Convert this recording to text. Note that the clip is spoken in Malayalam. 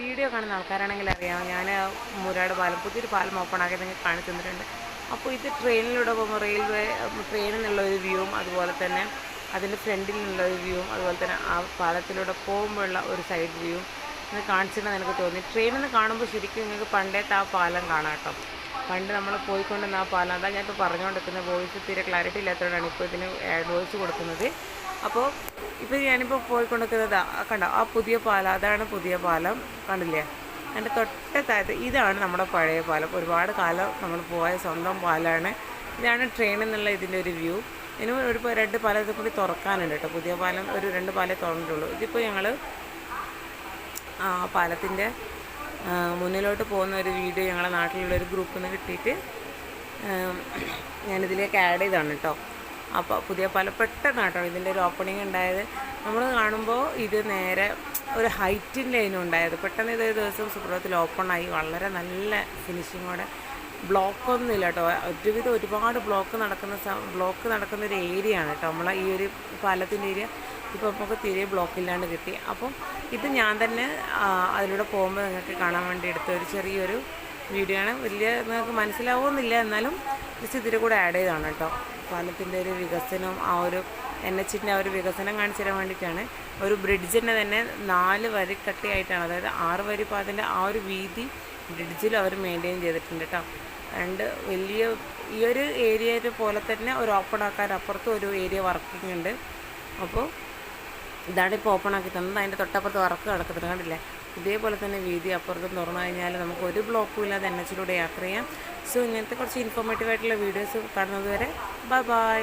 വീഡിയോ കാണുന്ന ആൾക്കാരാണെങ്കിൽ അറിയാം. ഞാൻ മുരാട് പാലം പുതിയൊരു പാലം ഓപ്പൺ ആക്കി നിങ്ങൾക്ക് കാണിച്ചു തന്നിട്ടുണ്ട്. അപ്പോൾ ഇത് ട്രെയിനിലൂടെ പോകുമ്പോൾ റെയിൽവേ ട്രെയിനിൽ നിന്നുള്ള ഒരു വ്യൂവും അതുപോലെ തന്നെ അതിന്റെ ഫ്രണ്ടിൽ നിന്നുള്ള ഒരു വ്യൂവും അതുപോലെ തന്നെ ആ പാലത്തിലൂടെ പോകുമ്പോഴുള്ള ഒരു സൈഡ് വ്യൂവും ഇത് കാണിച്ചിട്ടുണ്ടെന്ന് എനിക്ക് തോന്നി. ട്രെയിനിൽ നിന്ന് കാണുമ്പോൾ ശരിക്കും നിങ്ങൾക്ക് പണ്ടത്തെ ആ പാലം കാണാം കേട്ടോ. പണ്ട് നമ്മൾ പോയിക്കൊണ്ടിരുന്ന ആ പാലം അതാ ഞാനിപ്പോൾ പറഞ്ഞുകൊണ്ടിരിക്കുന്ന വോയിസ് തീരെ ക്ലാരിറ്റി ഇല്ലാത്തതുകൊണ്ടാണ് ഇപ്പോൾ ഇതിന് വോയിസ് കൊടുക്കുന്നത്. അപ്പോൾ ഇപ്പോൾ ഞാനിപ്പോൾ പോയിക്കൊണ്ടിരിക്കുന്നത് കണ്ടോ? ആ പുതിയ പാലം അതാണ് പുതിയ പാലം കണ്ടില്ലേ? അതിന്റെ തൊട്ട താഴത്ത് ഇതാണ് നമ്മുടെ പഴയ പാലം. ഒരുപാട് കാലം നമ്മൾ പോയ സ്വന്തം പാലമാണ് ഇതാണ് ട്രെയിൻ എന്നുള്ള ഇതിന്റെ ഒരു വ്യൂ ഇനി ഒരു രണ്ട് പാലം ഇത് കൂടി തുറക്കാനുണ്ട് കേട്ടോ പുതിയ പാലം ഒരു രണ്ട് പാലേ തുറന്നിട്ടുള്ളൂ. ഇതിപ്പോൾ ഞങ്ങൾ ആ പാലത്തിന്റെ മുന്നിലോട്ട് പോകുന്ന ഒരു വീഡിയോ ഞങ്ങളുടെ നാട്ടിലുള്ള ഒരു ഗ്രൂപ്പിൽ നിന്ന് കിട്ടിയിട്ട് ഞാനിതിലേക്ക് ആഡ് ചെയ്താണ് കേട്ടോ അപ്പോൾ പുതിയ പല പെട്ടെന്ന് കേട്ടോ ഇതിന്റെ ഒരു ഓപ്പണിംഗ് ഉണ്ടായത്. നമ്മൾ കാണുമ്പോൾ ഇത് നേരെ ഒരു ഹൈറ്റിന്റെ അതിനും ഉണ്ടായത്. പെട്ടെന്ന് ഇതേ ദിവസം സുപ്രഭത്തിൽ ഓപ്പണായി വളരെ നല്ല ഫിനിഷിങ്ങോടെ ബ്ലോക്കൊന്നും ഇല്ല കേട്ടോ. ഒരുവിധം ഒരുപാട് ബ്ലോക്ക് നടക്കുന്ന ബ്ലോക്ക് നടക്കുന്ന ഒരു ഏരിയ ആണ് കേട്ടോ. നമ്മളെ ഈ ഒരു പാലത്തിന്റെ ഏരിയ ഇപ്പോൾ നമുക്ക് തീരെ ബ്ലോക്ക് ഇല്ലാണ്ട് കിട്ടി. അപ്പം ഇത് ഞാൻ തന്നെ അതിലൂടെ പോകുമ്പോൾ നിങ്ങൾക്ക് കാണാൻ വേണ്ടി എടുത്ത ഒരു ചെറിയൊരു വീഡിയോ ആണ്. വലിയ നിങ്ങൾക്ക് മനസ്സിലാവുമെന്നില്ല എന്നാലും ജസ്റ്റ് ഇതിന്റെ കൂടെ ആഡ് ചെയ്താണ് കേട്ടോ. പാലത്തിന്റെ ഒരു വികസനം ആ ഒരു എൻ എച്ചിന്റെ ആ ഒരു വികസനം കാണിച്ചു തരാൻ വേണ്ടിയിട്ടാണ്. ഒരു ബ്രിഡ്ജിന്റെ തന്നെ നാല് വരി കട്ടിയായിട്ടാണ് അതായത് ആറ് വരി പാതിന്റെ ആ ഒരു വീതി ബ്രിഡ്ജിൽ അവർ മെയിന്റെയിൻ ചെയ്തിട്ടുണ്ട് കേട്ടോ ആൻഡ് വലിയ ഈ ഒരു ഏരിയ പോലെ തന്നെ ഒരു ഓപ്പൺ ആക്കാൻ അപ്പുറത്തും ഒരു ഏരിയ വർക്കിംഗ് ഉണ്ട്. അപ്പോൾ ഇതാണ് ഇപ്പോൾ ഓപ്പൺ ആക്കി തന്നത്. അതിന്റെ തൊട്ടപ്പുറത്ത് വർക്ക് നടക്കുന്നുണ്ട് കണ്ടില്ലേ? ഇതേപോലെ തന്നെ വീതി അപ്പുറത്തും തുറന്നു കഴിഞ്ഞാൽ നമുക്ക് ഒരു ബ്ലോക്കും ഇല്ലാതെ എൻ എച്ചിലൂടെ യാത്ര ചെയ്യാം. സോ ഇങ്ങനത്തെ കുറച്ച് ഇൻഫോർമേറ്റീവ് ആയിട്ടുള്ള വീഡിയോസ് കാണുന്നത് വരെ ബൈ ബൈ